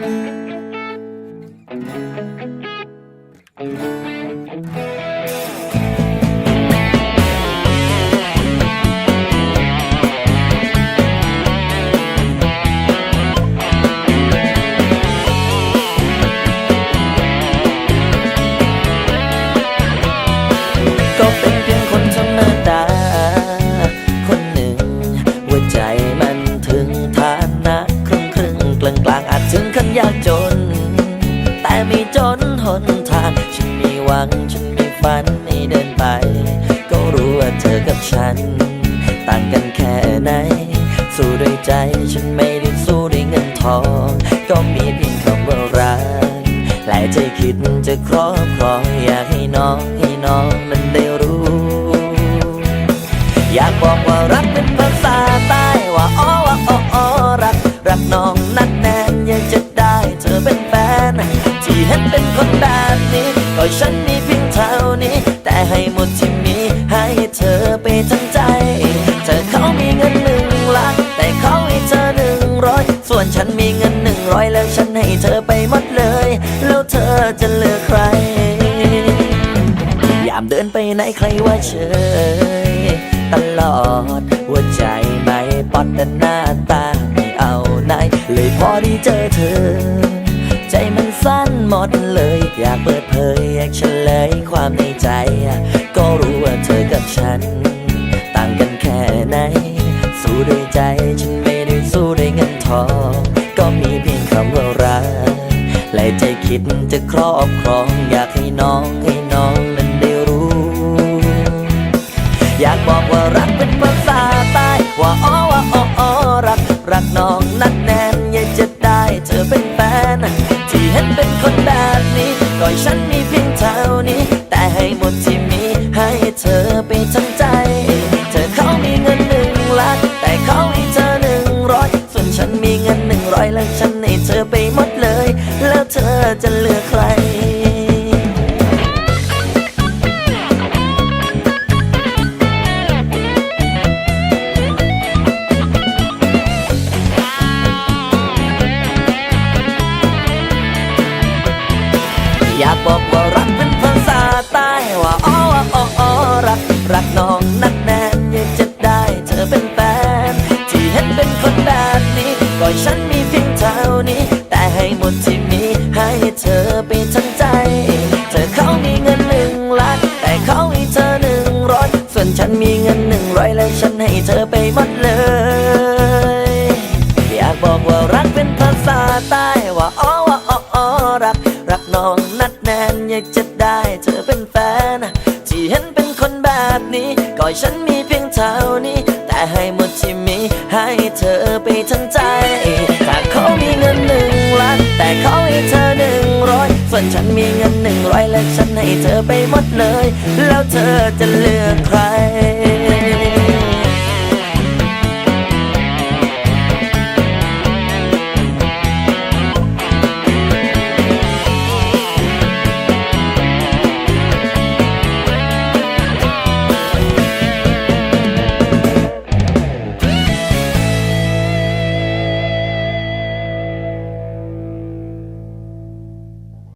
ก็ จนหนทาง ฉันมีหวัง ฉันมีฝันให้เดินไป ก็รู้ว่าเธอกับฉัน ต่างกันแค่ไหน สู้ด้วยใจ ฉันไม่ได้สู้ด้วยเงินทอง ก็มีเพียงคำว่ารักและใจคิดจะครอบครองอยากให้น้องให้น้องนั้นได้รู้ อยากบอกว่ารักเป็นภาษาใต้ว่าอ้อว่าอ้ออ้อรัก รักน้องนักแน่นอยากจะได้เธอเป็นแฟน ที่เห็นเป็นคนแบบนี้ก็ฉันมีเพียงเท่านี้ แต่ให้หมดที่มีให้เธอไปทั้งใจ เธอเขามีเงินหนึ่งล้านแต่เขาให้เธอหนึ่งร้อยส่วนฉันมีเงินหนึ่งร้อยแล้วฉันให้เธอไปหมดเลย แล้วเธอจะเลือกใคร ยามเดินไปไหนใครว่าเฉยตลอดหัวใจไม่ปอดแต่หน้าตาไม่เอาไหนเลยพอได้เจอเธอ ใจมันสั้น หมดเลย อยากเปิดเผยอยากเฉลยความในใจ ก็รู้ว่าเธอกับฉัน ต่างกันแค่ไหน สู้ด้วยใจฉันไม่ได้สู้ด้วยเงินทอง ก็มีเพียงคำว่ารักและใจคิดจะครอบครอง อยากให้น้องให้น้องนั้นได้รู้ อยากบอกว่ารักเป็นภาษาใต้ว่าอ้อว่า ร้อยแล้วฉันให้เธอไปหมดเลย แล้วเธอจะเลือกใครอยากบอกว่ารักเป็นภาษาใต้ว่าอ้อว่าอ้ออ้อรัก รักน้องนักแน่นอยากจะได้เธอเป็นแฟน ที่เห็นเป็นคนแบบนี้ก็ฉัน นี้ แต่ให้หมดที่มีให้เธอไปทั้งใจ เธอเขามีเงินหนึ่งล้านแต่เขาให้เธอหนึ่งร้อยส่วนฉันมีเงินหนึ่งร้อยและฉันให้เธอไปหมดเลย อยากบอกว่ารักเป็นภาษาใต้ว่าอ้อว่าอ้ออ้อรัก รักน้องนัดแนนอยากจะได้เธอเป็นแฟนที่เห็นเป็นคนแบบนี้ก็ฉันมีเพียงเท่านี้ แต่ให้หมดที่มีให้เธอไปทั้งใจ มีเงินหนึ่งล้านแต่เขาให้เธอหนึ่งร้อยส่วนฉันมีเงินหนึ่งร้อยและฉันให้เธอไปหมดเลย แล้วเธอจะเลือกใคร